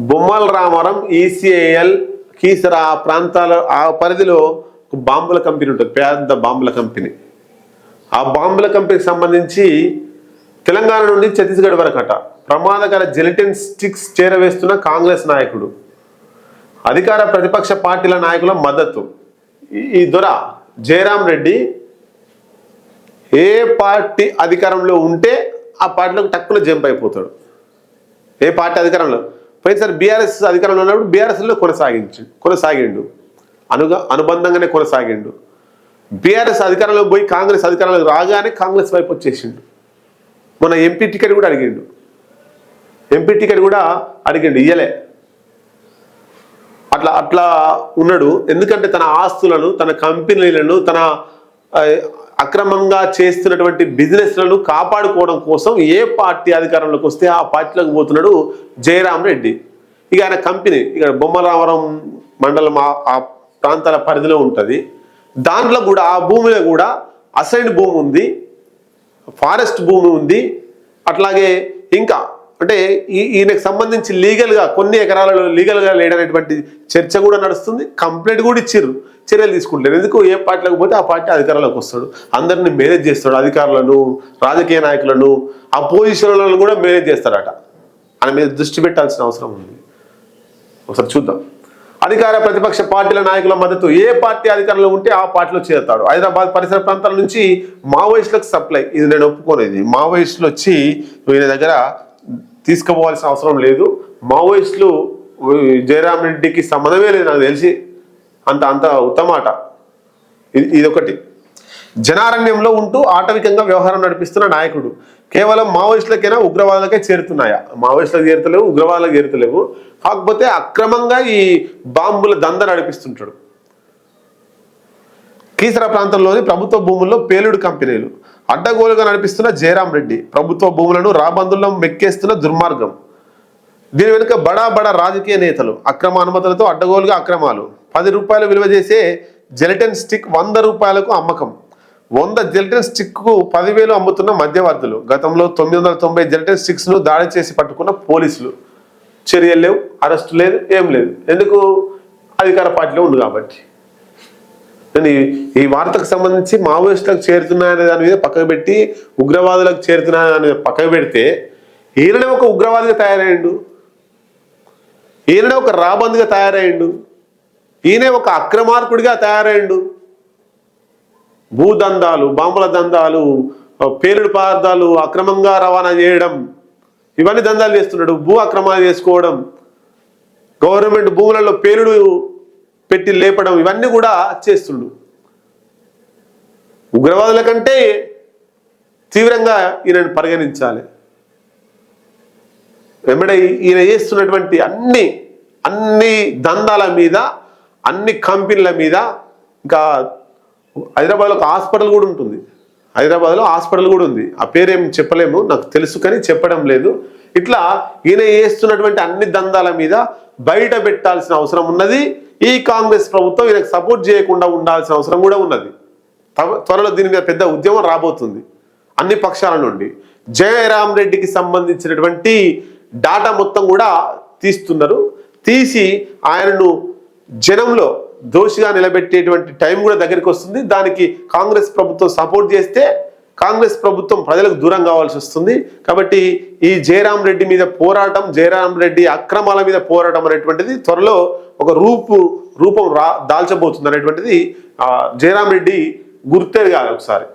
బొమ్మల రామవరం ఈసీఐఎల్ కీసర ఆ ప్రాంతాల ఆ పరిధిలో ఒక బాంబుల కంపెనీ ఉంటుంది పెద్ద బాంబుల కంపెనీ. ఆ బాంబుల కంపెనీకి సంబంధించి తెలంగాణ నుండి ఛత్తీస్గఢ్ వరకట ప్రమాదకర జెలిటిన్ స్టిక్స్ చేరవేస్తున్న కాంగ్రెస్ నాయకుడు. అధికార ప్రతిపక్ష పార్టీల నాయకుల మద్దతు. ఈ- ఈ దొర జయరాం రెడ్డి ఏ పార్టీ అధికారంలో ఉంటే ఆ పార్టీలోకి టక్కున జంప్ అయిపోతాడు. ఏ పార్టీ అధికారంలో? పోయినసారి బీఆర్ఎస్ అధికారంలో ఉన్నప్పుడు బీఆర్ఎస్లో కొనసాగించి కొనసాగిండు. అనుగా అనుబంధంగానే కొనసాగిండు. బీఆర్ఎస్ అధికారంలో పోయి కాంగ్రెస్ అధికారంలో రాగానే కాంగ్రెస్ వైపు వచ్చేసిండు. మన ఎంపీ టికెట్ కూడా అడిగిండు. ఎంపీ టికెట్ కూడా అడిగిండు ఇయ్యలే. అట్లా అట్లా ఉన్నాడు. ఎందుకంటే తన ఆస్తులను తన కంపెనీలను తన అక్రమంగా చేస్తున్నటువంటి బిజినెస్లను కాపాడుకోవడం కోసం ఏ పార్టీ అధికారంలోకి వస్తే ఆ పార్టీలోకి పోతున్నాడు జయరాం రెడ్డి. ఇక ఆయన కంపెనీ ఇక బొమ్మరామరం మండలం ఆ- ఆ ప్రాంతాల పరిధిలో ఉంటుంది. దాంట్లో కూడా ఆ భూమిలో కూడా అసైన్ భూమి ఉంది ఫారెస్ట్ భూమి ఉంది అట్లాగే ఇంకా అంటే ఈ ఈయనకు సంబంధించి లీగల్గా కొన్ని ఎకరాలలో లీగల్గా లేడనేటువంటి చర్చ కూడా నడుస్తుంది. కంప్లైంట్ కూడా ఇచ్చిర్రు. చర్యలు తీసుకుంటారు ఎందుకు? ఏ పార్టీలోకి పోతే ఆ పార్టీ అధికారంలోకి వస్తాడు. అందరిని మేనేజ్ చేస్తాడు. అధికారులను రాజకీయ నాయకులను అపోజిషన్లను కూడా మేనేజ్ చేస్తాడట. ఆయన మీద దృష్టి పెట్టాల్సిన అవసరం ఉంది. ఒకసారి చూద్దాం. అధికార ప్రతిపక్ష పార్టీల నాయకుల మద్దతు ఏ పార్టీ అధికారంలో ఉంటే ఆ పార్టీలో చేరుతాడు. హైదరాబాద్ పరిసర ప్రాంతాల నుంచి మావోయిస్టులకు సప్లై. ఇది నేను ఒప్పుకోనేది మావోయిస్టులు వచ్చి ఈయన దగ్గర తీసుకుపోవాల్సిన అవసరం లేదు. మావోయిస్టులు జయరామ్ రెడ్డికి సంబంధమే లేదు నాకు తెలిసి. అంత అంత ఉత్తమాట. ఇది ఇదొకటి. జనారణ్యంలో ఉంటూ ఆటవికంగా వ్యవహారం నడిపిస్తున్న నాయకుడు. కేవలం మావోయిస్టులకైనా ఉగ్రవాదులకే చేరుతున్నాయా? మావోయిస్టులకు చేరుతలేవు ఉగ్రవాదులకు చేరుతలేవు. కాకపోతే అక్రమంగా ఈ బాంబుల దంద నడిపిస్తుంటాడు. కీసర ప్రాంతంలోని ప్రభుత్వ భూముల్లో పేలుడు కంపెనీలు అడ్డగోలుగా నడిపిస్తున్న జయరాం రెడ్డి ప్రభుత్వ భూములను రాబందుల్లో మెక్కేస్తున్న దుర్మార్గం. దీని వెనుక బడా బడా రాజకీయ నేతలు అక్రమ అనుమతులతో అడ్డగోలుగా అక్రమాలు. పది రూపాయలు విలువ చేసే జెలటిన్ స్టిక్ వంద రూపాయలకు అమ్మకం. వంద జెలటిన్ స్టిక్కు పదివేలు అమ్ముతున్న మధ్యవర్తులు. గతంలో తొమ్మిది వందల తొంభై జెలటిన్ స్టిక్స్ను దాడి చేసి పట్టుకున్న పోలీసులు. చర్యలు లేవు అరెస్ట్ లేదు ఏం లేదు. ఎందుకు? అధికార పార్టీలో ఉంది కాబట్టి. నేను ఈ- వార్తకు సంబంధించి మావోయిస్టులకు చేరుతున్నాయనే దాని మీద పక్కకు పెట్టి ఉగ్రవాదులకు చేరుతున్నాయనే దాని మీద పక్కకు పెడితే ఈయననే ఒక ఉగ్రవాదిగా తయారయ్యిండు. ఈయననే ఒక రాబందిగా తయారయ్యిండు. ఈయనే ఒక అక్రమార్కుడిగా తయారయ్యిండు. భూదందాలు బాంబుల దందాలు పేలుడు పదార్థాలు అక్రమంగా రవాణా చేయడం ఇవన్నీ దందాలు చేస్తున్నాడు భూ అక్రమాలు చేసుకోవడం గవర్నమెంట్ భూములలో పేలుడు పెట్టి లేపడం ఇవన్నీ కూడా చేస్తుండు. ఉగ్రవాదుల కంటే తీవ్రంగా ఈయనను పరిగణించాలి. వెంబడి ఈయన చేస్తున్నటువంటి అన్ని అన్ని దందాల మీద అన్ని కంపెనీల మీద ఇంకా హైదరాబాద్లో ఒక హాస్పిటల్ కూడా ఉంటుంది. హైదరాబాద్లో హాస్పిటల్ కూడా ఉంది. ఆ పేరేం చెప్పలేము నాకు తెలుసు కానీ చెప్పడం లేదు. ఇట్లా ఈయన చేస్తున్నటువంటి అన్ని దందాల మీద బయట పెట్టాల్సిన అవసరం ఉన్నది. ఈ కాంగ్రెస్ ప్రభుత్వం ఈయనకు సపోర్ట్ చేయకుండా ఉండాల్సిన అవసరం కూడా ఉన్నది. త్వరలో దీని మీద పెద్ద ఉద్యమం రాబోతుంది. అన్ని పక్షాల నుండి. జయరామ్ రెడ్డికి సంబంధించినటువంటి డాటా మొత్తం కూడా తీస్తున్నారు. తీసి ఆయనను జనంలో దోషిగా నిలబెట్టేటువంటి టైం కూడా దగ్గరికి వస్తుంది. దానికి కాంగ్రెస్ ప్రభుత్వం సపోర్ట్ చేస్తే కాంగ్రెస్ ప్రభుత్వం ప్రజలకు దూరం కావాల్సి వస్తుంది. కాబట్టి ఈ జయరాం రెడ్డి మీద పోరాటం జయరాం రెడ్డి అక్రమాల మీద పోరాటం అనేటువంటిది త్వరలో ఒక రూపు రూపం రా దాల్చబోతుంది అనేటువంటిది ఆ, జయరాం రెడ్డి కాదు ఒకసారి.